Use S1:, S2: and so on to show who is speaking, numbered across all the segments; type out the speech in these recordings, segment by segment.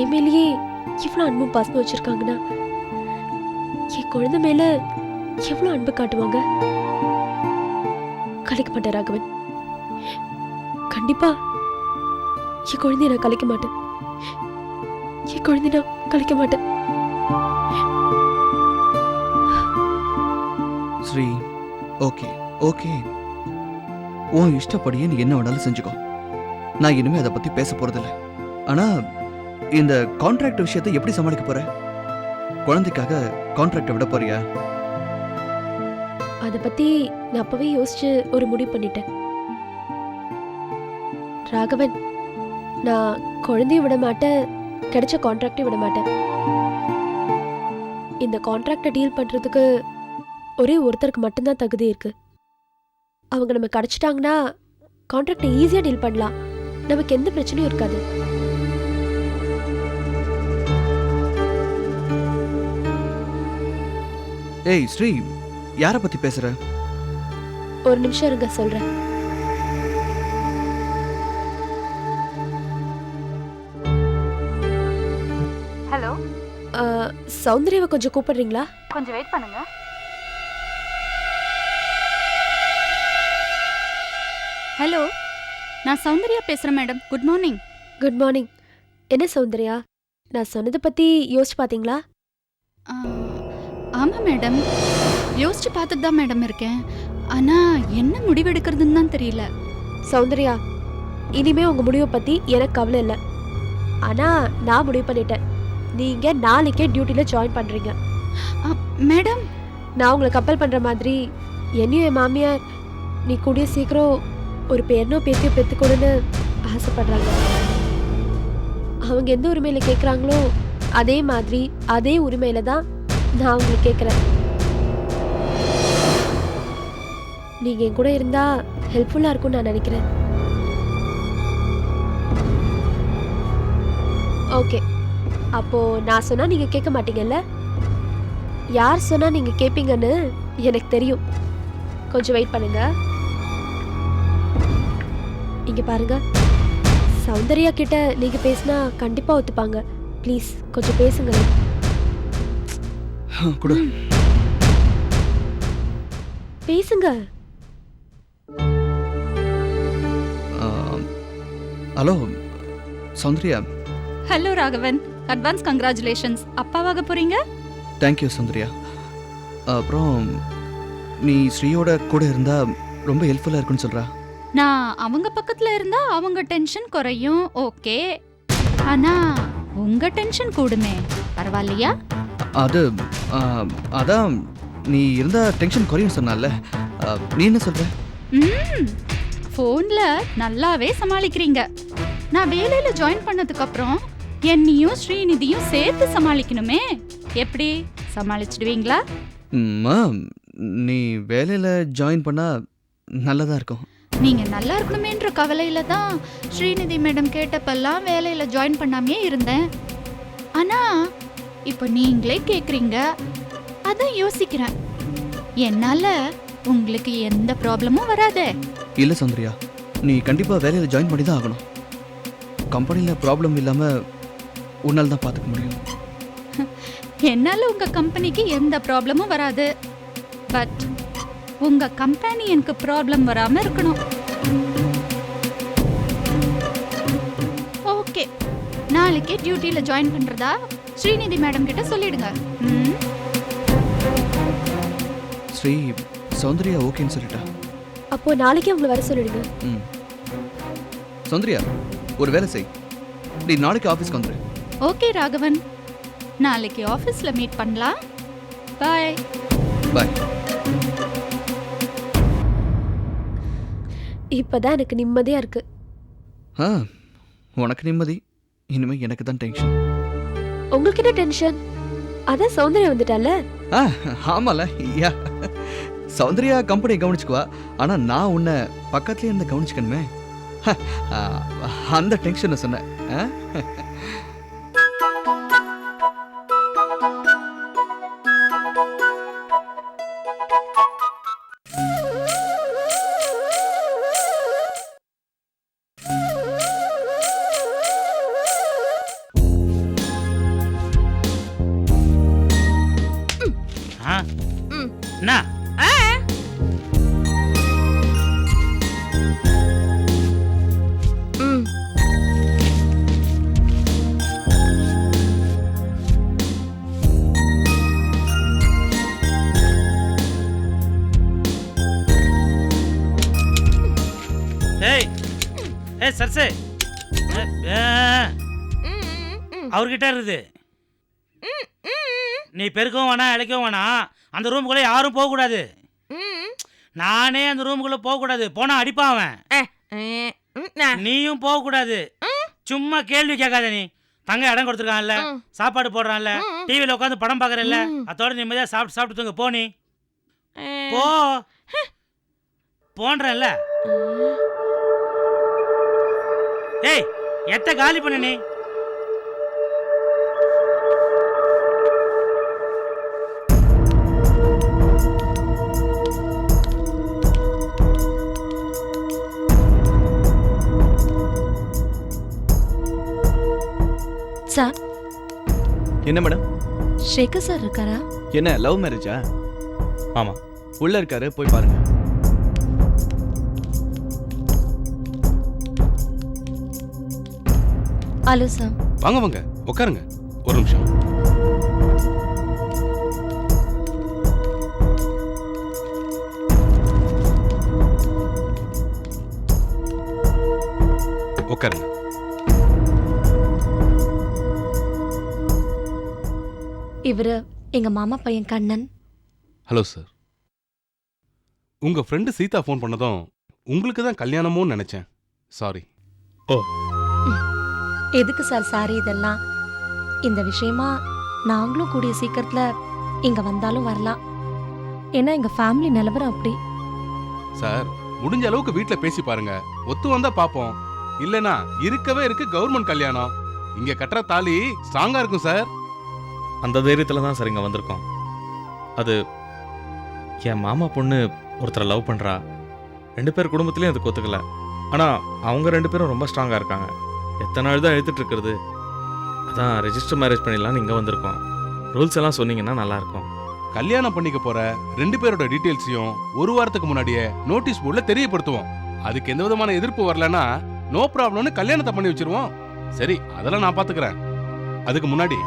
S1: என் மேலேயே இவ்வளோ அன்பும் பாசம் வச்சிருக்காங்கன்னா என் குழந்தை மேல எவ்வளோ அன்பு காட்டுவாங்க? கலைக்க மாட்டேன் ராகவன். கண்டிப்பா என் குழந்தைய நான் கலைக்க மாட்டேன். என் குழந்தைய நான் கலைக்க மாட்டேன்.
S2: Sri okay okay. உன் இஷ்டப்படியே நீ என்ன வேணாலும் செஞ்சுக்கோ. நான் இனிமேல் அதை பத்தி பேச போறதில்ல. ஆனா இந்த கான்ட்ராக்ட் விஷயத்தை எப்படி சமாளிக்க போற? குழந்தைக்காக கான்ட்ராக்ட் விட போறியா?
S1: அதை பத்தி நான் அப்பவே யோசிச்சு ஒரு முடிவு பண்ணிட்டேன். ராகவன் நான் குழந்தைய விட மாட்டேன் கிடைச்ச கான்ட்ராக்டே விட மாட்டேன். இந்த கான்ட்ராக்டை டீல் பண்றதுக்கு ஒரே ஒருத்தருக்கு மட்டும்தான் தகுதி இருக்கு. அவங்க நம்ம கிடைச்சிட்டாங்கன்னா கான்ட்ராக்டை ஈஸியாக டீல் பண்ணலாம். நமக்கு எந்த பிரச்சனையும் இருக்காது.
S2: ஏய் ஸ்ரீ யாரை பத்தி பேசுற?
S1: ஒரு நிமிஷம் இருங்க சொல்றேன்.
S3: ஹலோ?
S1: சௌந்தர்யாவை கொஞ்சம் கூப்பிடுறீங்களா?
S3: கொஞ்சம் வெயிட் பண்ணுங்க. ஹலோ நான் சௌந்தர்யா பேசுறேன் madam. Good morning
S1: good morning என்ன சௌந்தர்யா? நான் சொன்னதை பத்தி யோசிச்சு பாத்தீங்களா?
S3: ஆமா மேடம். யோசிச்சு பார்த்துட்டு தான் மேடம் இருக்கேன். ஆனா என்ன முடிவெடுக்கிறதுன்னு தான் தெரியல.
S1: சௌந்தர்யா இனிமே உங்க முடிவை பத்தி எனக்கு கவலை இல்லை. ஆனா நான் முடிவு பண்ணிட்டேன். நீங்க நாளைக்கே டியூட்டில ஜாயின் பண்றீங்க.
S3: மேடம்.
S1: நான் உங்களை கப்பல் பண்ற மாதிரி என்னையும் என் மாமியார் நீ கூடிய சீக்கிரம் ஒரு பேரனோ பேத்தியோ பெத்துக்கணும்னு ஆசைப்படுறாங்க. அவங்க எந்த உரிமையில கேக்குறாங்களோ அதே மாதிரி அதே உரிமையில தான் நான் உங்களுக்கு கேட்குறேன். நீங்கள் என் கூட இருந்தால் ஹெல்ப்ஃபுல்லாக இருக்கும்னு நான் நினைக்கிறேன். ஓகே அப்போது நான் சொன்னால் நீங்கள் கேட்க மாட்டீங்கல்ல? யார் சொன்னால் நீங்கள் கேட்பீங்கன்னு எனக்கு தெரியும். கொஞ்சம் வெயிட் பண்ணுங்கள் இங்கே பாருங்க. சௌந்தர்யா கிட்ட நீங்கள் பேசினா கண்டிப்பாக ஒத்துப்பாங்க. ப்ளீஸ் கொஞ்சம் பேசுங்களேன்.
S2: கூட.
S1: பேசுங்க.
S2: Hello Soundarya.
S3: Hello Raghavan. Advance congratulations அப்பாவாக போறீங்க?
S2: Thank you Soundarya. அப்புறம் நீ ஸ்ரீயோட கூட இருந்தா ரொம்ப ஹெல்ப்ஃபுல்லா இருக்குன்னு சொல்றா.
S3: நான் அவங்க பக்கத்துல இருந்தா அவங்க டென்ஷன் குறையும். ஓகே ஆனா உங்க டென்ஷன் கூடுமே. பரவாயில்லையா?
S2: அது அதான் நீ இருந்தா டென்ஷன் குறையும் சொன்னால நீ என்ன சொல்ற?
S3: ம் ஃபோன்ல நல்லாவே சமாளிக்கிறீங்க. நான் வேலையில ஜாயின் பண்ணதுக்கு அப்புறம் என்னையும் ஸ்ரீநிதியும் சேர்த்து சமாளிக்கணுமே. எப்படி? சமாளிச்சிடுவீங்களா?
S2: ம்மா, நீ வேலையில ஜாயின் பண்ணா நல்லதா இருக்கும்.
S3: நீங்க நல்லா இருக்கணுமேன்ற கவலையில தான் ஸ்ரீநிதி மேடம் கேட்டப்பெல்லாம் வேலையில ஜாயின் பண்ணாமே இருந்தேன். ஆனா இப்போ நீங்களே கேக்குறீங்க. அதான் யோசிக்கிறேன். என்னால உங்களுக்கு எந்த ப்ராப்ளமும் வராதே.
S2: இல்ல சௌந்தர்யா நீ கண்டிப்பா வேலையில ஜாயின் பண்ணி தான் ஆகணும் கம்பெனில ப்ராப்ளம் இல்லாம உன்னால தான் பாத்துக்க முடியும்.
S3: என்னால உங்க கம்பெனிக்கு எந்த ப்ராப்ளமும் வராது. பட் உங்க கம்பெனி எனக்கு ப்ராப்ளம் வராம இருக்கணும். ஓகே நாளைக்கே டியூட்டில ஜாயின் பண்றதா? ஸ்ரீநிதி மேடம் கிட்ட சொல்லிடுங்க. ம்
S2: ஸ்ரீ சௌந்தர்யா ஓகேன்னு சொல்லிட்டா?
S1: அப்போ நாளைக்கே உங்களை வர சொல்லிடுங்க.
S2: ம். சௌந்தர்யா ஒரு வேலை செய். நீ நாளைக்கு ஆஃபீஸ்க்கு வந்துரு.
S3: ஓகே ராகவன். நாளைக்கு ஆஃபீஸ்ல மீட் பண்ணலாம். பாய்.
S2: பாய்.
S1: இப்பதான் எனக்கு நிம்மதியா இருக்கு.
S2: ஆ உனக்கு நிம்மதி. இனிமே எனக்கு தான் டென்ஷன்
S1: உங்களுக்கு என்ன டென்ஷன் அதான் சௌந்தர்யா வந்துட்டால?
S2: ஆமால ஐயா சௌந்தர்யா கம்பெனியை கவனிச்சுக்குவா. ஆனா நான் உன்னை பக்கத்துலயே இருந்து கவனிச்சுக்கணுமே. ஹ, அந்த டென்ஷனை சொன்னேன்.
S4: ஏய் ஏய் சர்சே. அவர்கிட்ட இருக்குது நீ பெருக்கவும் வேணாம் இழைக்கவும் வேணாம். அந்த ரூமுக்குள்ளே யாரும் போகக்கூடாது. நானே அந்த ரூமுக்குள்ளே போகக்கூடாது. போனா அடிப்பான் அவன். நீயும் போகக்கூடாது. சும்மா கேள்வி கேட்காத நீ. தங்க இடம் கொடுத்துருக்கான்ல. சாப்பாடு போடுறான்ல. டிவியில் உட்காந்து படம் பார்க்கறல்ல. அதோட நிம்மதியாக சாப்பிட்டு சாப்பிட்டு தூங்க. போ நீ. போ. போன்றல்ல ஏய் எத்த காலி பண்ணு நீ?
S5: சார்
S6: என்ன மேடம்
S5: ஷேகர் சார் இருக்காரா?
S6: என்ன லவ் மேரேஜா
S7: ஆமா.
S6: உள்ள இருக்காரு போய் பாருங்க.
S5: Hello sir.
S8: வாங்க வாங்க. உட்காருங்க ஒரு நிமிஷம். உட்காருங்க
S5: இவரு எங்க மாமா பையன் கண்ணன்.
S8: Hello sir. உங்க ஃப்ரெண்டு சீதா ஃபோன் பண்ணதும் உங்களுக்கு தான் கல்யாணமோன்னு நினைச்சேன். சாரி
S5: எதுக்கு சார் சாரி இதெல்லாம்? இந்த விஷயமா நாங்களும் கூடிய சீக்கிரத்துல இங்க வந்தாலும் வரலாம். ஏன்னா எங்க ஃபேமிலி நிலவரம் அப்படி.
S8: சார் முடிஞ்ச அளவுக்கு வீட்ல பேசி பாருங்க. ஒத்து வந்தா பாப்போம். இல்லனா இருக்கவே இருக்கு கவர்மெண்ட் கல்யாணம். இங்க கட்டுற தாலி ஸ்ட்ராங்கா இருக்கும் சார்.
S7: அந்த தைரியத்தில் தான் சார் இங்கே வந்திருக்கோம். அது என் மாமா பொண்ணு ஒருத்தரை லவ் பண்ணுறா ரெண்டு பேர் குடும்பத்துலேயும் அதுக்கு ஒத்துக்கல. ஆனால் அவங்க ரெண்டு பேரும் ரொம்ப ஸ்ட்ராங்காக இருக்காங்க. எத்தனை நாள் தான் எழுத்துட்டு இருக்கிறது? அதான் ரெஜிஸ்டர் மேரேஜ் பண்ணிடலான்னு இங்கே வந்திருக்கோம். ரூல்ஸ் எல்லாம் சொன்னீங்கன்னா நல்லாயிருக்கும்.
S8: கல்யாணம் பண்ணிக்க போற ரெண்டு பேரோட டீட்டெயில்ஸையும் ஒரு வாரத்துக்கு முன்னாடியே நோட்டீஸ் போர்டில் தெரியப்படுத்துவோம். அதுக்கு எந்த விதமான எதிர்ப்பு வரலன்னா நோ ப்ராப்ளம்னு கல்யாணத்தை பண்ணி வச்சிருவோம். சரி அதெல்லாம் நான் பார்த்துக்கிறேன் அதுக்கு முன்னாடி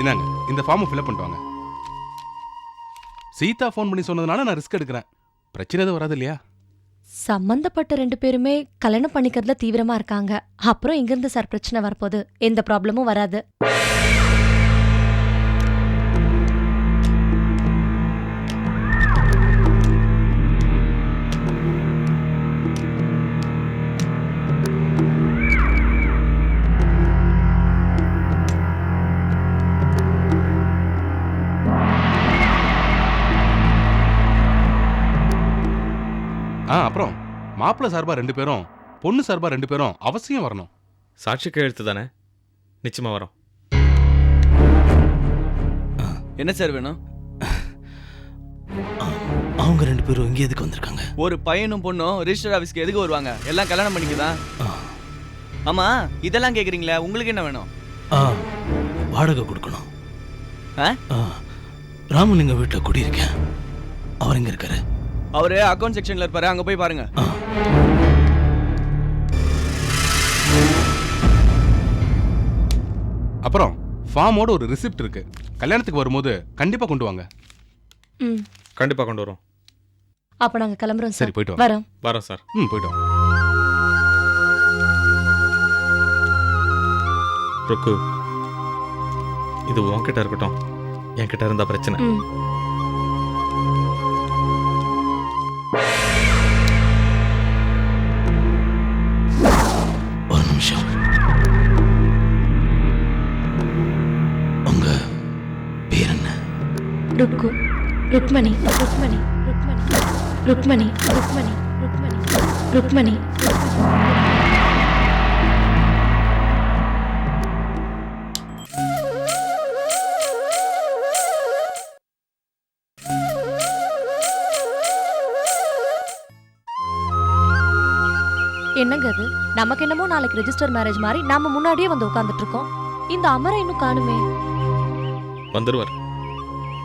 S8: இந்தாங்க இந்த ஃபார்மை ஃபில்அப் பண்ணிட்டு வாங்க. சீதா ஃபோன் பண்ணி சொன்னதுனால நான் ரிஸ்க் எடுக்கிறேன். பிரச்சனை எதுவும் வராது இல்லையா?
S5: சம்பந்தப்பட்ட ரெண்டு பேருமே கல்யாணம் பண்ணிக்கிறதுல தீவிரமா இருக்காங்க. அப்புறம் இங்கிருந்து சார் பிரச்சனை வரப்போகுது. எந்த ப்ராப்ளமும் வராது.
S8: மாப்பிள்ளை சார்பா ரெண்டு பேரும் பொண்ணு சார்பா ரெண்டு பேரும் அவசியம் வரணும்.
S7: சாட்சி கையெழுத்து தானே? நிச்சயமாக வரோம்.
S6: என்ன சார் வேணும்?
S9: அவங்க ரெண்டு பேரும் இங்கே எதுக்கு வந்திருக்காங்க?
S6: ஒரு பையனும் பொண்ணும் ரிஜிஸ்டர் ஆஃபீஸ்க்கு எதுக்கு வருவாங்க? எல்லாம் கல்யாணம் பண்ணிக்குதான் ஆமா இதெல்லாம் கேக்குறீங்களே உங்களுக்கு என்ன வேணும்?
S9: ஆ வாடகை கொடுக்கணும்.
S6: ஆ?
S9: ஆ, ராமலிங்க வீட்டில் குடியிருக்கேன். அவர் எங்க இருக்காரு?
S6: அவரு அக்கவுண்ட் செக்ஷன்ல இருப்பாரு. அங்க போய் பாருங்க.
S8: அப்புறம் ஃபார்மோட ஒரு ரிசிப்ட் இருக்கு. கல்யாணத்துக்கு வரும்போது கண்டிப்பா கொண்டு வாங்க.
S5: ம்.
S7: கண்டிப்பாக கொண்டு வரோம்
S5: அப்ப நாங்க கிளம்புறோம்
S8: சரி.
S5: சார்
S8: போயிட்டு வாங்க.
S5: வரோம்.
S7: வரோம் சார்.
S8: ம் போயிட்டு வாங்க.
S7: ருக்கு. இது உன்கிட்ட இருக்கட்டும். என்கிட்ட இருந்தா பிரச்சனை.
S5: ம். ருக்கு ருக்மணி ருக்மணி ருக்மணி ருக்மணி ருக்மணி ருக்மணி ருக்மணி. என்னங்க அது? நமக்கு என்னமோ நாளைக்கு ரெஜிஸ்டர் மேரேஜ் மாதிரி நாம முன்னாடியே வந்து உட்காந்துட்டு இருக்கோம். இந்த அமரை இன்னும் காணுமே.
S7: வந்துருவார்.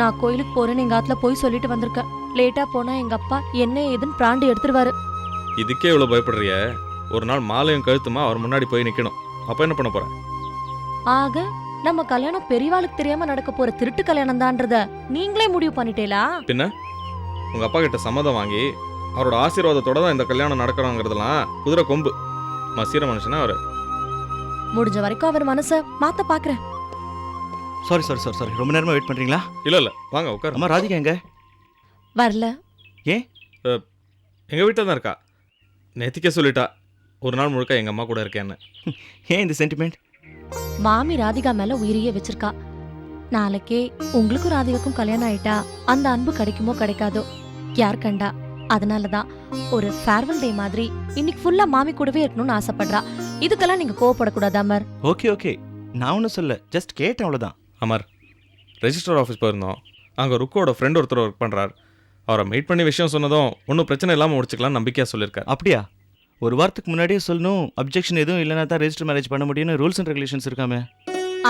S5: நான் கோயிலுக்கு போறேன்னு எங்க ஆத்துல போய் சொல்லிட்டு வந்திருக்கேன் லேட்டா போனா எங்க அப்பா என்ன ஏதுன்னு பிராண்டு எடுத்துருவாரு.
S7: இதுக்கே இவ்வளோ பயப்படுறிய? ஒரு நாள் மாலையும் கழுத்துமா அவர் முன்னாடி போய் நிற்கணும் அப்போ என்ன பண்ண போற?
S5: ஆக நம்ம கல்யாணம் பெரியவாளுக்கு தெரியாம நடக்க போற திருட்டு கல்யாணம் தான்றத நீங்களே முடிவு பண்ணிட்டேலா?
S7: பின்ன? உங்க அப்பா கிட்ட சம்மதம் வாங்கி அவரோட ஆசீர்வாதத்தோட தான் இந்த கல்யாணம் நடக்கணுங்கிறதெல்லாம் குதிரை கொம்பு. மசீர மனுஷனா அவர்.
S5: முடிஞ்ச வரைக்கும் அவர் மனச மாத்த பாக்குறேன்.
S2: சாரி சாரி சாரி சாரி ரொம்ப நேரமா வெயிட் பண்றீங்களா?
S7: இல்ல இல்ல. வாங்க உட்காரு
S2: அம்மா ராதிகா எங்க?
S5: வரல.
S7: எங்க வீட்டில் தான் இருக்கா? நேத்திக்கே சொல்லிட்டா ஒரு நாள் முழுக்க எங்க அம்மா கூட இருக்கேன்னு.
S2: ஏன் இந்த சென்டிமெண்ட்
S5: மாமி ராதிகா மேல உயிரையே வச்சிருக்கா. நாளைக்கே உங்களுக்கும் ராதிகாக்கும் கல்யாணம் ஆயிட்டா அந்த அன்பு கிடைக்குமோ கிடைக்காதோ? யார் கண்டா? அதனாலதான் ஒரு ஃபேர்வெல் டே மாதிரி இன்னைக்கு ஃபுல்லா மாமி கூடவே இருக்கணும்னு ஆசைப்படுறா. இதுக்கெல்லாம் நீங்க கோவப்படக்கூடாது அமர்.
S2: ஓகே ஓகே நான் ஒன்றும் சொல்ல ஜஸ்ட் கேட்டேன் அவ்வளோதான்
S7: அமர். ரெஜிஸ்டர் ஆஃபீஸ் போயிருந்தோம். அங்கே ருக்கோட ஃப்ரெண்ட் ஒருத்தர் ஒர்க் பண்ணுறார் அவரை மீட் பண்ணி விஷயம் சொன்னதும் ஒன்றும் பிரச்சனை இல்லாமல் முடிச்சுக்கலாம் நம்பிக்கையாக சொல்லியிருக்காரு.
S2: அப்படியா? ஒரு வாரத்துக்கு முன்னாடியே சொல்லணும். அப்ஜெக்ஷன் எதுவும் இல்லைனா தான் ரெஜிஸ்டர் மேரேஜ் பண்ண முடியும்னு ரூல்ஸ் அண்ட் ரெகுலேஷன்ஸ் இருக்காமே.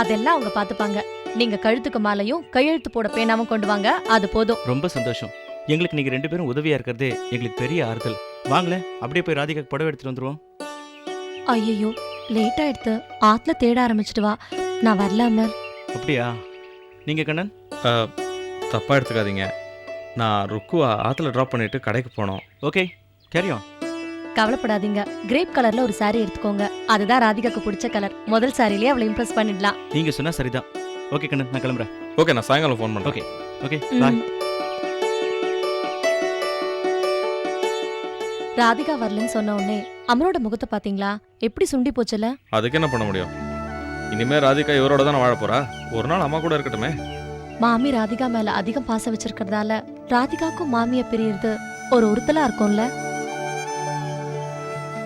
S5: அதெல்லாம் அவங்க பாத்துப்பாங்க நீங்க கழுத்துக்கு மாலையும் கையெழுத்து போட பேனாவும் கொண்டு வாங்க. அது போதும்.
S2: ரொம்ப சந்தோஷம். எங்களுக்கு நீங்கள் ரெண்டு பேரும் உதவியாக இருக்கிறதே எங்களுக்கு பெரிய ஆறுதல். வாங்களேன். அப்படியே போய் ராதிகாக்கு புடவை எடுத்துட்டு வந்துருவோம்.
S5: ஐயோ லேட் ஆயிடுத்து. ஆத்துல தேட ஆரம்பிச்சிட்டு வா. நான் வரல அமர்.
S2: அப்படியா? நீங்கள் கண்ணன்?
S7: தப்பாக எடுத்துக்காதீங்க. நான் ருக்குவை ஆற்றுல ட்ராப் பண்ணிட்டு கடைக்கு போனோம்.
S2: ஓகே கேரியும்
S5: கவலைப்படாதீங்க. கிரேப் கலர்ல ஒரு saree எடுத்துக்கோங்க. அதுதான் ராதிகாக்கு பிடிச்ச கலர் முதல் சாரிலேயே அவளை இம்ப்ரெஸ் பண்ணிடலாம்.
S2: நீங்கள் சொன்னால் சரிதான். ஓகே கண்ணன் நான் கிளம்புறேன்.
S7: ஓகே நான் சாயங்காலம் ஃபோன் பண்ணுறேன்
S2: ஓகே ஓகே. பாய்
S5: ராதிகா வரலன்னு சொன்ன உடனே அமரோட முகத்தை பாத்தீங்களா எப்படி சுண்டி போச்சுல?
S7: அதுக்கு என்ன பண்ண முடியும்? இனிமேல் ராதிகா இவரோட தானே வாழ போறா? ஒரு நாள் அம்மா கூட இருக்கட்டுமே.
S5: மாமி ராதிகா மேல அதிகம் பாசம் வச்சிருக்கிறதால ராதிகாக்கும் மாமிய பிரியறது ஒரு உறுத்தலா இருக்கும்ல?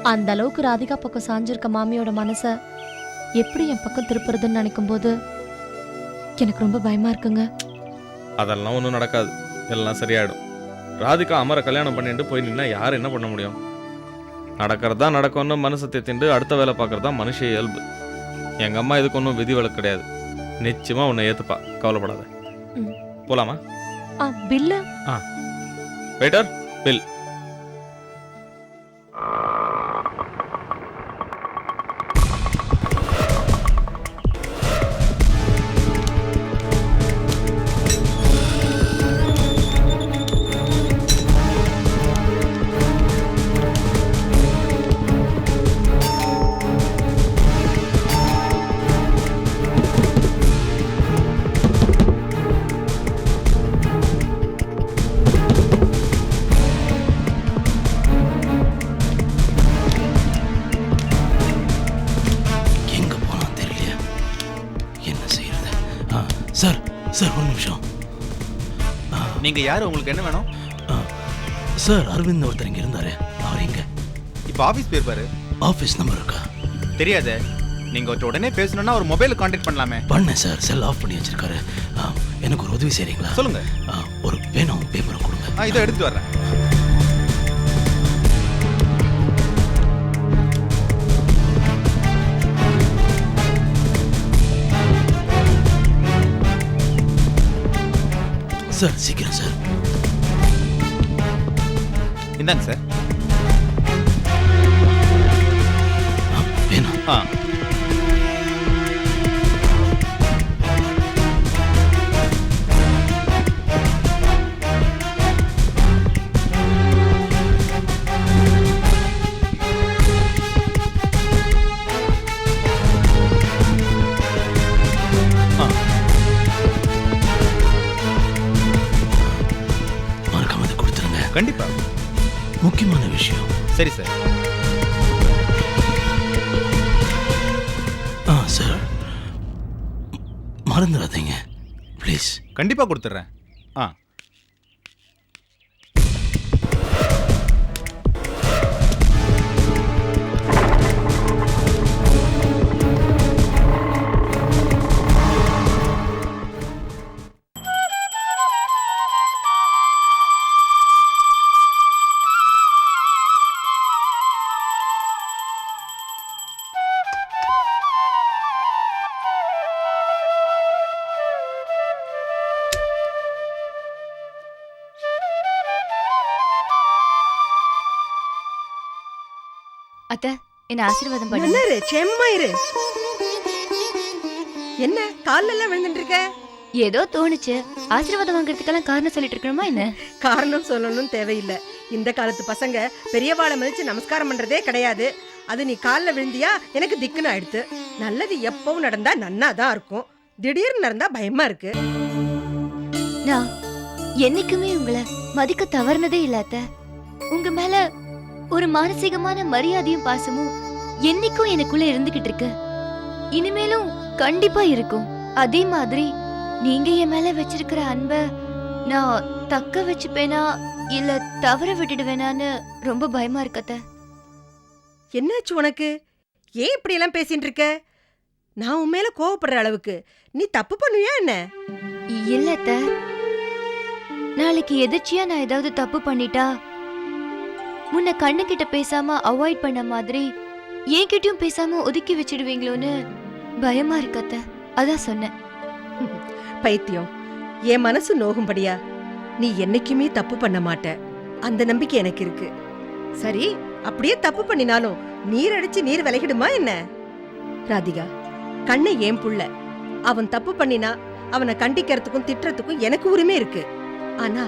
S5: அந்த அளவுக்கு ராதிகா பக்கம் சாஞ்சிருக்க மாமியோட மனச எப்படி என் பக்கம் திருப்புறதுன்னு நினைக்கும் போது எனக்கு ரொம்ப பயமா இருக்குங்க.
S7: அதெல்லாம் ஒன்றும் நடக்காது. எல்லாம் சரியாயிடும். ராதிகா அமரை கல்யாணம் பண்ணிட்டு போய் நின்னா யார் என்ன பண்ண முடியும்? நடக்கிறதா நடக்கும்னு மனசை தேத்திண்டு அடுத்த வேலை பார்க்கறது மனுஷ இயல்பு. எங்கள் அம்மா இதுக்கு ஒன்றும் விதி விலக்கு கிடையாது. நிச்சயமா உன்னை ஏற்றுப்பா கவலைப்படாத.
S5: ம்.
S7: போலாமா?
S5: ஆ பில்ல?
S7: வெயிட்டர் பில்
S9: சார் சார் ஒரு நிமிஷம்.
S10: நீங்க யாரு? உங்களுக்கு என்ன வேணும்?
S9: சார் அரவிந்த் ஒருத்தர் இங்க இருந்தாரு. அவர் எங்க?
S10: இப்போ ஆபீஸ் போயிருப்பாரு
S9: ஆபீஸ் நம்பர் இருக்கா?
S10: தெரியாதே. நீங்க அவர்ட்ட உடனே பேசணும்னா ஒரு மொபைல கான்டாக்ட் பண்ணலாமே.
S9: பண்ணேன் சார். செல் ஆஃப் பண்ணி வச்சிருக்காரு. எனக்கு ஒரு உதவி செய்றீங்களா?
S10: சொல்லுங்க.
S9: ஆ, ஒரு பேனாவும் பேப்பரும் கொடுங்க.
S10: ஆ இதோ எடுத்து வர்றேன்.
S9: சார் சீக்கிரம் சார்.
S10: இந்தாங்க சார்.
S9: பேனா
S10: ஆ. கண்டிப்பா.
S9: முக்கியமான விஷயம்.
S10: சரி சார்.
S9: ஆ சார். மறந்துடாதீங்க. ப்ளீஸ்
S10: கண்டிப்பா கொடுத்துட்றேன். ஆ.
S11: அத்த என்ன ஆசீர்வாதம் பண்ணுங்க
S12: நன்னாரு செம்மா இரு என்ன? கால்ல எல்லாம் விழுந்துட்டு இருக்க
S11: ஏதோ தோணுச்சு. ஆசீர்வாதம் வாங்குறதுக்கெல்லாம் காரணம் சொல்லிட்டு இருக்கணுமா என்ன?
S12: காரணம் சொல்லணும்னு தேவையில்லை. இந்த காலத்து பசங்க பெரியவாளை மதிச்சு நமஸ்காரம் பண்றதே கிடையாது. அது நீ கால்ல விழுந்தியா? எனக்கு திக்குன்னு ஆயிடுத்து. நல்லது எப்பவும் நடந்தா நன்னா தான் இருக்கும். திடீர்னு நடந்தா பயமா இருக்கு.
S11: நான் என்னைக்குமே உங்களை மதிக்க தவறுனதே இல்ல அத்த. உங்க மேல ஒரு மானசீகமான மரியாதையும் பாசமும் என்னைக்கும் எனக்குள்ள இருந்துகிட்டு இருக்கு. இனிமேலும் கண்டிப்பா இருக்கும். அதே மாதிரி நீங்க என் மேல வச்சிருக்கிற அன்ப நான் தக்க வச்சுப்பேனா இல்ல தவற விட்டுடுவேனான்னு ரொம்ப பயமா இருக்கத்த
S12: என்னாச்சு உனக்கு? ஏன் இப்படி எல்லாம் பேசிட்டு இருக்க? நான் உன் மேல கோவப்படுற அளவுக்கு. நீ தப்பு பண்ணுவியா என்ன?
S11: இல்ல அத்த. நாளைக்கு எதிர்ச்சியா நான் ஏதாவது தப்பு பண்ணிட்டா முன்ன கண்ணுகிட்ட பேசாம அவாய்ட் பண்ண மாதிரி என்கிட்டயும் பேசாம ஒதுக்கி வச்சிடுவீங்களோன்னு பயமா இருக்கத்த அதான் சொன்னேன்.
S12: பைத்தியம் என் மனசு நோகும்படியா நீ என்னைக்குமே தப்பு பண்ண மாட்ட. அந்த நம்பிக்கை எனக்கு இருக்கு. சரி அப்படியே தப்பு பண்ணினாலும் நீர் அடிச்சு நீர் விலகிடுமா என்ன? ராதிகா கண்ணை ஏன் புள்ள? அவன் தப்பு பண்ணினா அவனை கண்டிக்கிறதுக்கும் திட்டுறதுக்கும் எனக்கு உரிமை இருக்கு. ஆனா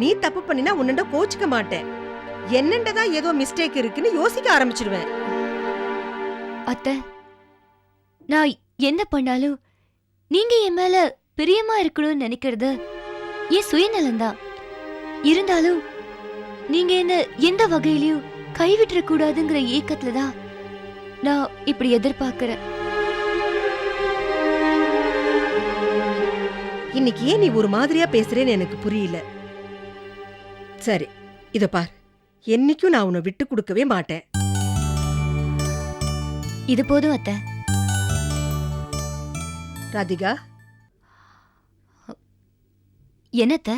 S12: நீ தப்பு பண்ணினா உன்னண்ட கோச்சுக்க மாட்டேன். என்னண்டதான் ஏதோ மிஸ்டேக் இருக்குன்னு யோசிக்க ஆரம்பிச்சிடுவேன்
S11: அத்த நான் என்ன பண்ணாலும் நீங்க என் மேல பிரியமா இருக்கணும்னு நினைக்கிறது என் சுயநலம்தான். இருந்தாலும் நீங்க என்ன எந்த வகையிலயும் கைவிட்டுற கூடாதுங்கிற ஏக்கத்துல தான் நான் இப்படி எதிர்பார்க்கிறேன்.
S12: இன்னைக்கு ஏன் நீ ஒரு மாதிரியா பேசுறேன்னு எனக்கு புரியல. சரி இத பார். என்னைக்கும் நான் உன்னை விட்டு கொடுக்கவே மாட்டேன்.
S11: இது போதும் அத்த.
S12: ராதிகா?
S11: என்னத்த